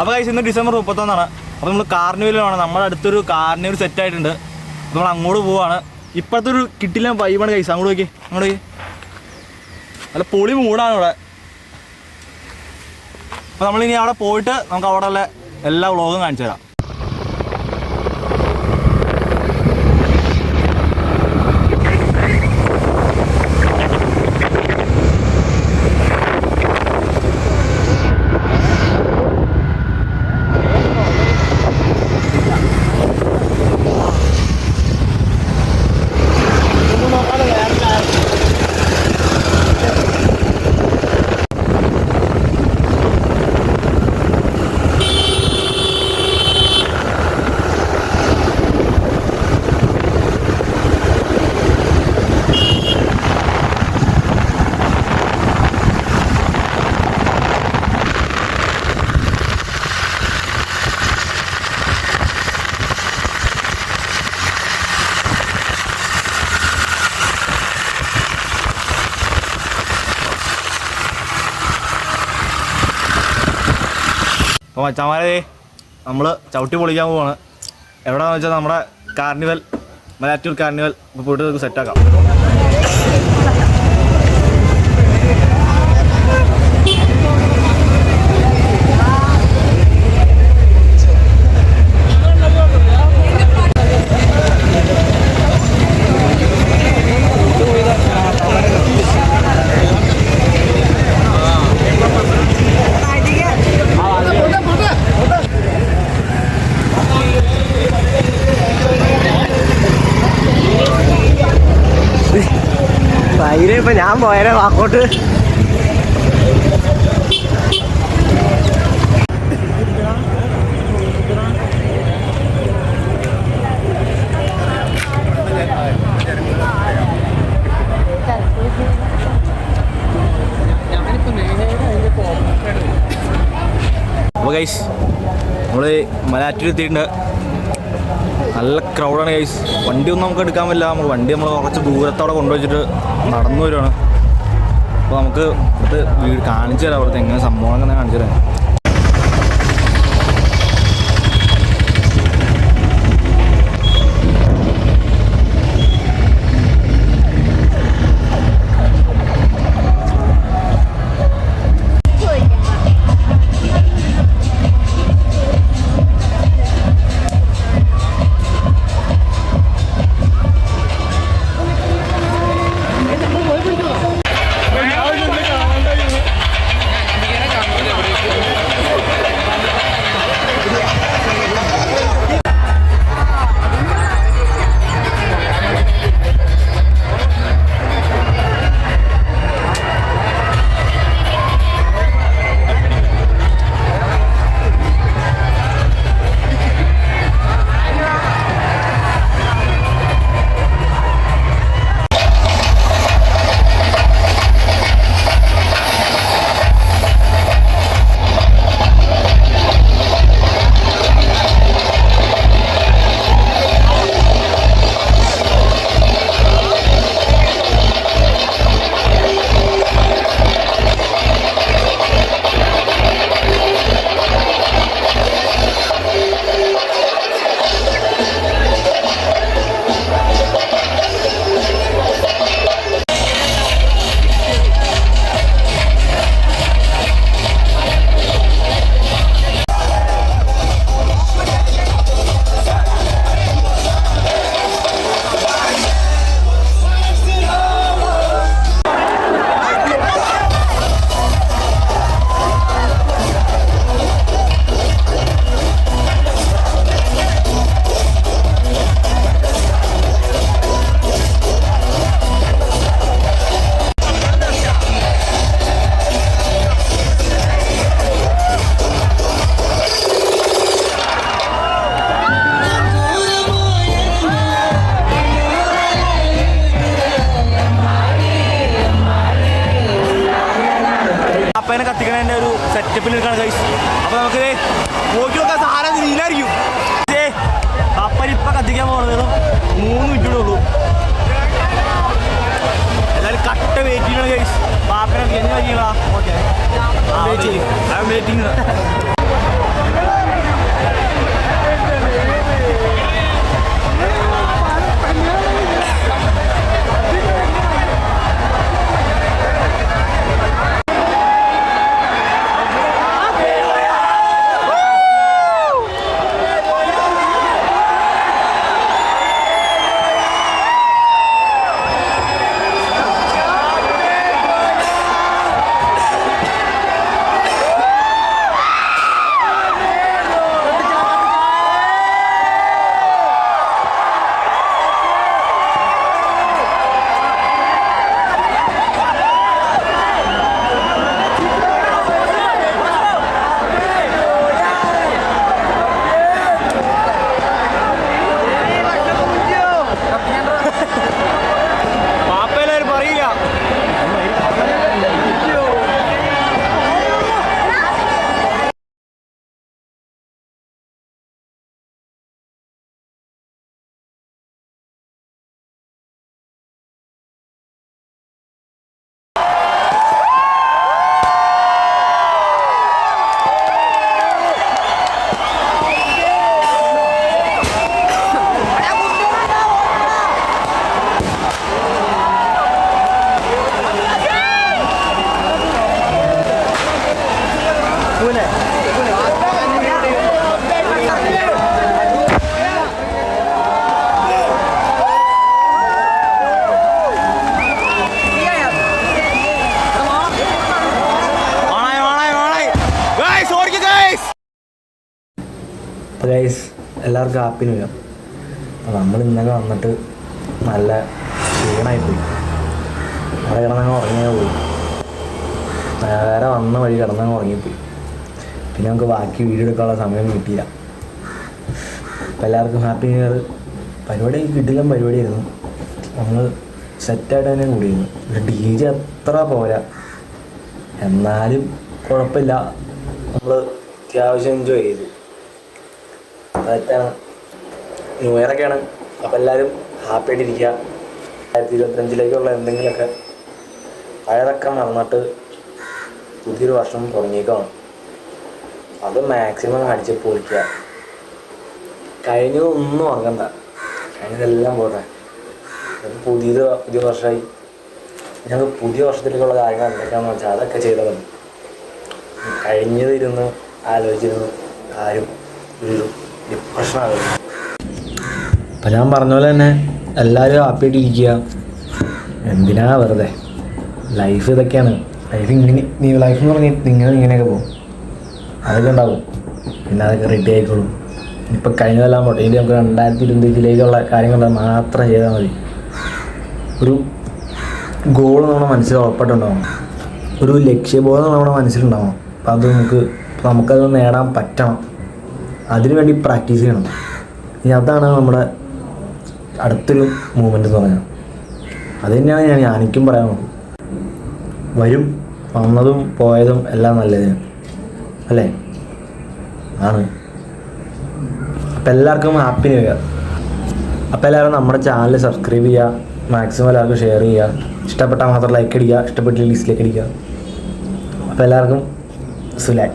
അപ്പോൾ കഴിച്ച് ഇന്ന് ഡിസംബർ മുപ്പത്തൊന്നാണ്. അപ്പോൾ നമ്മൾ കാർണിവലാണ് നമ്മുടെ അടുത്തൊരു കാർണിവൽ സെറ്റ് ആയിട്ടുണ്ട്. നമ്മൾ അങ്ങോട്ട് പോവാണ്. ഇപ്പോഴത്തെ ഒരു കിട്ടില്ല വൈബാണ് കഴിച്ച് അങ്ങോട്ട് നോക്കി. അങ്ങോട്ട് നോക്കി. നല്ല പൊളി മൂടാണ് ഇവിടെ. അപ്പോൾ നമ്മളിനി അവിടെ പോയിട്ട് നമുക്ക് അവിടെ ഉള്ള എല്ലാ വ്ളോഗും കാണിച്ചു തരാം അപ്പോൾ മച്ചാമാരെ നമ്മൾ ചവിട്ടി പൊളിക്കാൻ പോവാണ്. എവിടെയാണെന്ന് വെച്ചാൽ നമ്മുടെ കാർണിവൽ മലയാറ്റൂർ കാർണിവൽ ഇപ്പോൾ പോയിട്ട് നമുക്ക് സെറ്റാക്കാം വൈകിട്ട് ഇപ്പൊ ഞാൻ വാക്കോട്ട് അപ്പോൾ ഗൈസ് നമ്മൾ മലയാറ്റൂർ എത്തിയിട്ടുണ്ട്. നല്ല ക്രൗഡാണ് ഗൈസ് വണ്ടിയൊന്നും നമുക്ക് എടുക്കാൻ പറ്റില്ല. നമ്മൾ വണ്ടി നമ്മൾ കുറച്ച് ദൂരത്തോടെ കൊണ്ടുവച്ചിട്ട് നടന്നു വരുവാണ്. അപ്പോൾ നമുക്ക് ഇത് കാണിച്ചു തരാം അവിടുത്തെ എങ്ങനെ സംഭവം അപ്പനെ കത്തിക്കണതിന്റെ ഒരു സെറ്റപ്പിൽ നിൽക്കുകയാണ് കൈസ് അപ്പോൾ നമുക്ക് നോക്കി നോക്കാൻ സാധനം നീലായിരിക്കും. അപ്പൻ കപ്പനിപ്പം കത്തിക്കാൻ പോകുന്നത് മൂന്ന് മിനിറ്റേ ഉള്ളൂ എല്ലാവരും കട്ട വെയിറ്റ് ചെയ്യണം കൈസ് പാപ്പനെ എങ്ങനെ കഴിയണ എല്ലാവർക്കും വരാം. അപ്പം നമ്മൾ ഇന്നലെ വന്നിട്ട് നല്ല ക്ഷീണമായി പോയി അവിടെ കിടന്നങ്ങ് ഉറങ്ങിയാൽ പോയി നേരെ വന്ന വഴി കിടന്നങ്ങ് ഉറങ്ങിപ്പോയി. പിന്നെ നമുക്ക് ബാക്കി വീഡിയോ എടുക്കാനുള്ള സമയം കിട്ടിയില്ല. അപ്പോൾ എല്ലാവർക്കും ഹാപ്പി ന്യൂ ഇയർ. പരിപാടി കിട്ടില്ല പരിപാടിയായിരുന്നു. നമ്മൾ സെറ്റായിട്ട് തന്നെ കൂടിയിരുന്നു. ഡി ജെ അത്ര പോരാ. എന്നാലും കുഴപ്പമില്ല. നമ്മൾ അത്യാവശ്യം എൻജോയ് ചെയ്തു. അതൊക്കെയാണ് ന്യൂ ഇയറൊക്കെയാണ് അപ്പം എല്ലാവരും ഹാപ്പി ആയിട്ടിരിക്കുക രണ്ടായിരത്തി ഇരുപത്തഞ്ചിലേക്കുള്ള എന്തെങ്കിലുമൊക്കെ പഴയതൊക്കെ മറന്നിട്ട് പുതിയൊരു വർഷം തുടങ്ങിയേക്കാണ് അത് മാക്സിമം അടിച്ച് പൊളിക്കുക. കഴിഞ്ഞതൊന്നും ഉറങ്ങണ്ട കഴിഞ്ഞതെല്ലാം പോട്ടെ. പുതിയത് പുതിയ വർഷമായി. ഞങ്ങൾക്ക് പുതിയ വർഷത്തിലേക്കുള്ള കാര്യങ്ങൾ എന്തൊക്കെയാണെന്ന് വെച്ചാൽ അതൊക്കെ ചെയ്തതാണ് മതി. കഴിഞ്ഞതിരുന്ന് ആലോചിച്ചിരുന്ന് ആരും ഒരു ഡിപ്രഷനാകുന്നു അപ്പം ഞാൻ പറഞ്ഞ പോലെ തന്നെ എല്ലാവരും ഹാപ്പിയായിട്ട് ഇരിക്കുക. എന്തിനാ വെറുതെ? ലൈഫ് ഇതൊക്കെയാണ്. ലൈഫ് ഇങ്ങനെ നീ ലൈഫ് എന്ന് പറഞ്ഞാൽ നിങ്ങൾ ഇങ്ങനെയൊക്കെ പോകും. അതൊക്കെ ഉണ്ടാവും. പിന്നെ അതൊക്കെ റെഡി ആയിക്കോളും ഇപ്പം കഴിഞ്ഞതെല്ലാം പോട്ടെ ഇനി നമുക്ക് രണ്ടായിരത്തി ഇരുപത്തിലേക്കുള്ള കാര്യങ്ങൾ മാത്രം ചെയ്താൽ മതി. ഒരു ഗോൾ നമ്മുടെ മനസ്സിൽ ഉറപ്പായിട്ടുണ്ടാവണം ഒരു ലക്ഷ്യബോധം നമ്മുടെ മനസ്സിലുണ്ടാവണം അപ്പം അത് നമുക്ക് നമുക്കത് നേടാൻ പറ്റണം. അതിനുവേണ്ടി പ്രാക്ടീസ് ചെയ്യണം. ഇനി അതാണ് നമ്മുടെ അടുത്തൊരു മൂമെന്റ് എന്ന് പറഞ്ഞാൽ അത് തന്നെയാണ് ഞാൻ ഞാനിക്കും പറയാനുള്ളത് വരും വന്നതും പോയതും എല്ലാം നല്ലതിന് അല്ലേ? ആണ്. അപ്പം എല്ലാവർക്കും ഹാപ്പി ന്യൂ ഇയർ അപ്പോൾ എല്ലാവരും നമ്മുടെ ചാനൽ സബ്സ്ക്രൈബ് ചെയ്യുക മാക്സിമം എല്ലാവർക്കും ഷെയർ ചെയ്യുക. ഇഷ്ടപ്പെട്ടാൽ മാത്രം ലൈക്ക് അടിക്കുക ഇഷ്ടപ്പെട്ടില്ല ലിസ്റ്റിലേക്ക് അടിക്കുക. അപ്പോൾ എല്ലാവർക്കും സുലാൻ